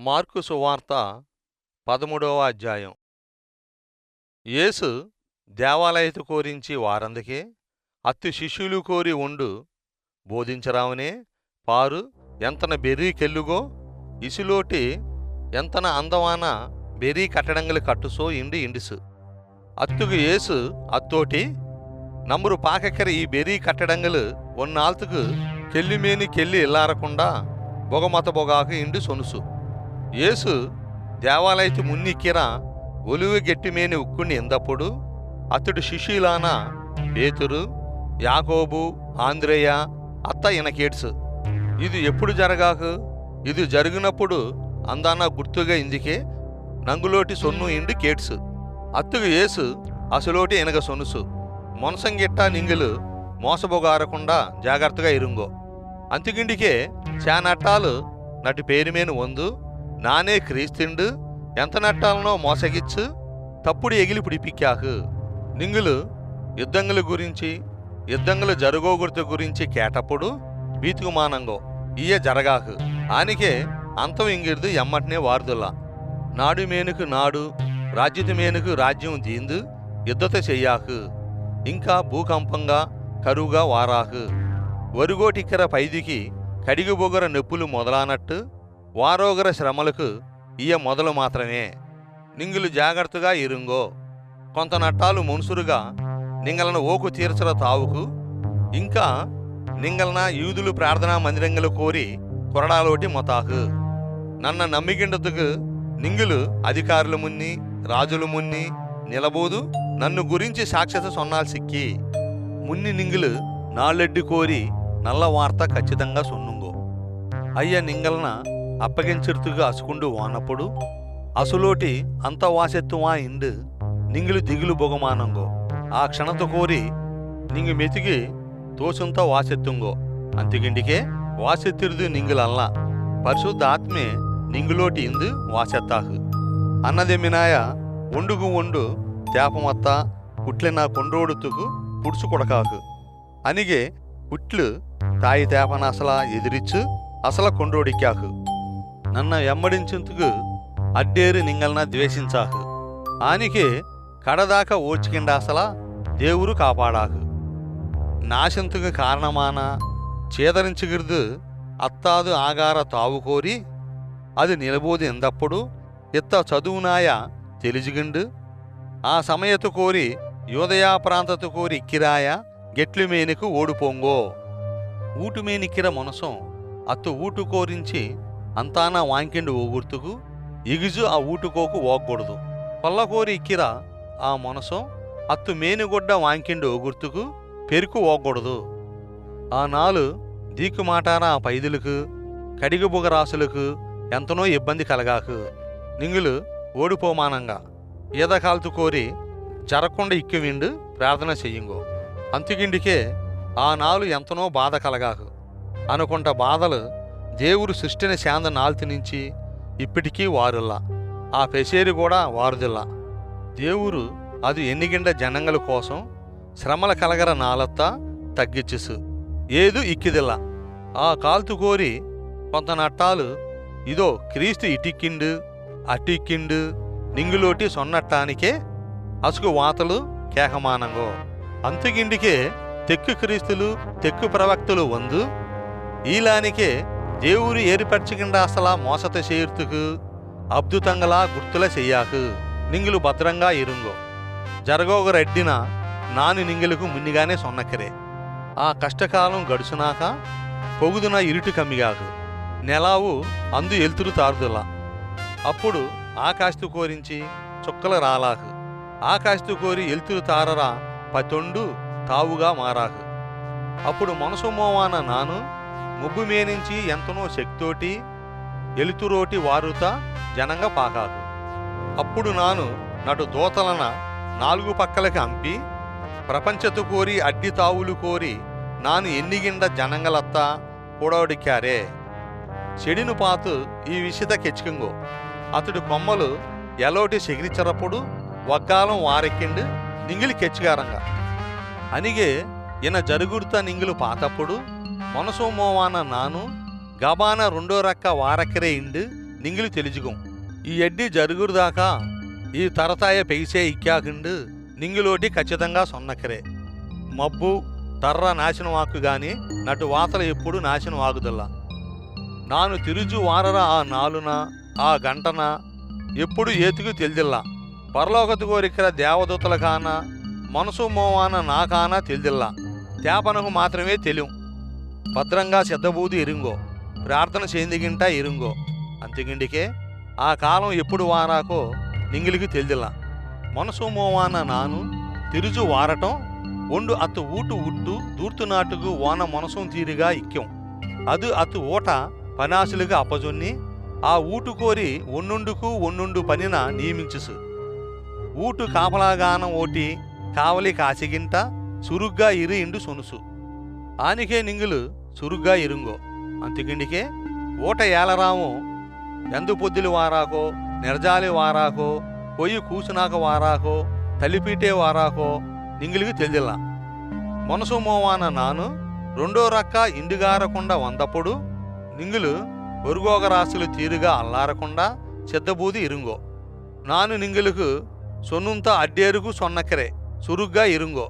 Mark సువార్త పదమూడవ అధ్యాయం. యేసు దేవాలయత కోరించి వారందుకే అత్తి శిష్యులు కోరి ఉండు బోధించరావనే పారు ఎంతన బెర్రీ కెల్లుగో ఇసులోటి ఎంతన అందవాన బెర్రీ కట్టడంగలు కట్టుసో ఇండి ఇండిసు. అత్తుకు ఏసు అత్తోటి నమ్మురు పాకెక్కర ఈ బెర్రీ కట్టడంగలు ఒన్నాల్తుకు కెల్లిమేని కెల్లి ఇల్లారకుండా బొగమత బొగాకు ఇండు సొనుసు. యేసు దేవాలయతి మున్నిక్కిర ఒలువు గెట్టిమేని ఉక్కుని ఎందప్పుడు అతడు శిష్యులాన పేతురు యాకోబు ఆంద్రేయ అత్త ఇనకేట్స్. ఇది ఎప్పుడు జరగాకు? ఇది జరిగినప్పుడు అందాన గుర్తుగా ఇందుకే నంగులోటి సొన్ను ఇండి కేట్స్. అత్తుకు యేసు అసలోటి ఎనగ సొనుసు. మొనసంగిట్ట నింగులు మోసబోగారకుండా జాగ్రత్తగా ఇరుంగో. అంతిగిండికే చానట్టాలు నటి పేరుమేను వందు నానే క్రీస్తిండు ఎంత నట్టాలనో మోసగిచ్చు తప్పుడు ఎగిలి పిడిపిక్కాకు నింగులు యుద్ధంగుల గురించి యుద్ధంగులు జరుగోగుర్త గురించి కేటప్పుడు బీతుకుమానంగో ఇయ జరగాకు. ఆనికే అంతం ఇంగిర్దు ఎమ్మటనే వార్దుల్లా నాడు మేనుకు నాడు రాజ్యత మేనుకు రాజ్యం దీందు యుద్ధత చెయ్యాకు. ఇంకా భూకంపంగా కరువుగా వారాకు. వరుగోటిక్కర పైదికి కడిగిబొగర నొప్పులు మొదలానట్టు వారోగర శ్రమలకు ఇయ మొదలు మాత్రమే. నింగులు జాగ్రత్తగా ఇరుంగో. కొంత నట్టాలు మునుసురుగా నింగలను ఓకు తీర్చర తావుకు. ఇంకా నింగలన యూదులు ప్రార్థనా మందిరంగలు కోరి కొరడాలోటి మొతాకు. నన్న నమ్మిగిండతుకు నింగులు అధికారుల మున్ని రాజుల మున్ని నిలబోదు నన్ను గురించి సాక్షత సొన్నాలు సిక్కి. మున్ని నింగులు నాళ్ళెడ్డి కోరి నల్ల వార్త ఖచ్చితంగా సొన్నుంగో. అయ్య నింగలన అప్పగించిరుతుగా అసుకుండు వానప్పుడు అసులోటి అంత వాసెత్తువా ఇండు నింగులు దిగులు బొగమానంగో ఆ క్షణత కోరి నింగు మెతికి తోసుంత వాసెత్తుంగో. అంతిగిండికే వాసెత్తిరుదు నింగులల్లా. పరిశుద్ధ ఆత్మే నింగులోటి ఇందు వాసెత్తాకు అన్నదెమ్మినాయ ఒండుగు ఒండు తేపమత్త కుట్లిన కొండోడుతుకు పుడుసు కొడకాకు. అనిగే కుట్లు తాయి తేపన అసల ఎదిరిచ్చు అసల కొండోడిక్కాకు. నన్న ఎమ్మడించుంతుకు అడ్డేరు నింగల్న ద్వేషించాకు. ఆనికే కడదాకా ఓర్చికిండ అసల దేవురు కాపాడాకు. నాశంతుకు కారణమాన చేదరించుగిర్దు అత్తాదు ఆగార తావుకోరి అది నిలబోది ఎందప్పుడు ఇత్త చదువునాయ తెలిజిగిండు. ఆ సమయతు కోరి యోదయా ప్రాంతతు కోరి ఇక్కిరాయ గెట్లు మేనుకు ఓడిపోంగో. ఊటుమేనిక్కిర మనసం అత్తు ఊటు కోరించి అంతానా వాంకిండు ఊగుర్తుకు ఇగుజు ఆ ఊటుకోకు ఓగకూడదు కొల్లకోరి ఇక్కిరా ఆ మనసం అత్తు మేనుగొడ్డ వాంకిండు ఓగుర్తుకు పెరుకు ఓగకూడదు ఆ నాలు దీకుమాటారా ఆ పైదులకు కడిగిబుగ రాసులకు ఎంతనో ఇబ్బంది కలగాకు. నింగులు ఓడిపోమానంగా. ఈదకాల్తు కోరి జరగకుండా ఇక్కి విండు ప్రార్థన చెయ్యింగో. అంతుగిండికే ఆ నాలు ఎంతనో బాధ కలగాకు. అనుకుంట బాధలు దేవుడు సృష్టిని శాంత నాల్తి నుంచి ఇప్పటికీ వారుల్లా. ఆ పెసేరు కూడా వారుదిల్లా. దేవుడు అది ఎన్నిగిండ జనంగల కోసం శ్రమల కలగర నాలత్తా తగ్గిచ్చుసు. ఏదు ఇక్కిదిల్లా. ఆ కాల్తు కోరి కొంత నట్టాలు ఇదో క్రీస్తు ఇటిక్కిండు అటిక్కిండు నింగులోటి సొన్నట్టానికే అసుకు వాతలు కేకమానంగో. అంతుగిండికే తెక్కు క్రీస్తులు తెక్కు ప్రవక్తలు వందు ఈలానికే దేవురు ఏర్పరచకుండా అసలా మోసత చేర్తుకు అద్భుతంగలా గుర్తుల చెయ్యాకు నింగులు భద్రంగా ఇరుంగో. జరగోగ రెడ్డిన నాని నింగులకు మున్నిగానే సొన్నక్కరే. ఆ కష్టకాలం గడుచునాక పొగుదున ఇరుటు కమ్మిగాకు. నెలావు అందు ఎల్తురు తారుదులా. అప్పుడు ఆకాశతు కోరించి చుక్కల రాలాకు. ఆకాశతు కోరి ఎల్తురు తారరా పతొండు తావుగా మారాకు. అప్పుడు మనసు మోవాన నాను ముబ్బు మేనించి ఎంతనో శక్తోటి ఎలుతురోటి వారుత జనంగా పాకాదు. అప్పుడు నాను నటు దోతలన నాలుగు పక్కలకి అంపి ప్రపంచతు కోరి అడ్డి తావులు కోరి నాను ఎన్నిగిండ జనంగలత్తా కూడవడిక్కారే చెడిను పాతు ఈ విషిత కెచ్చుకుంగో. అతడు కొమ్మలు ఎలోటి సెగిరిచరప్పుడు వగ్గాలం వారెక్కిండు నింగిలి కెచ్చుగారంగా. అనిగే ఈయన జరుగుర్త నింగులు పాతప్పుడు మనసు మోవాన నాను గబాన రెండో రక్క వారక్కరే ఇండు నింగిలి తెలిజుగం. ఈ ఎడ్డి జరుగురుదాకా ఈ తరతాయ పెయిసే ఇక్కాకుండు నింగిలోటి ఖచ్చితంగా సొన్నకరే. మబ్బు తర్ర నాశనవాకు గాని నటు వాతల ఎప్పుడు నాశనవాగుదల్లా నాను తిరుజు వారరా ఆ నాలున ఆ గంటన ఎప్పుడు ఏతుకు తెలిదిల్లా. పరలోకతి కోరికర దేవదూతల కాన మనసు మోవాన నాకాన తెలిదిల్లా. తేపనకు మాత్రమే తెలియం. భద్రంగా సిద్ధబూది ఎరుంగో ప్రార్థన చేయిందిగింట ఎరుంగో అంతగిండికే ఆ కాలం ఎప్పుడు వారాకో నింగిలికి తెలిదిలా మనసు మోవాన నాను తిరుజు వారటం ఒండు అత్తు ఊటు ఉట్టు దూర్తునాటుకు నాటుకు ఓన తీరిగా ఇక్యం అది అత్తు ఓట పనాసులుగా అప్పజొన్ని ఆ ఊటు కోరి ఒన్నుండుకు ఒన్నుండు పనిన నియమించుసు. ఊటు కాపలాగానం ఓటి కావలి కాసిగింట చురుగ్గా ఇరి ఇండు సొనుసు. ఆనికే నింగులు చురుగ్గా ఇరుంగో. అంతుకిండికే ఓట ఏలరాము ఎందు పొద్దులు వారాకో నిరజాలి వారాకో పొయ్యి కూసునాక వారాకో తలిపీటే వారాకో నింగిలికి తెలిదిలా మనసు మోవాన నాను రెండో రక్క ఇండుగారకుండా వందప్పుడు నింగులు ఒరుగోగరాశులు తీరుగా అల్లారకుండా సిద్ధబూది ఇరుంగో. నాను నింగులకు సొన్నుంత అడ్డేరుకు సొన్నక్కరే సురుగ్గా ఇరుంగో.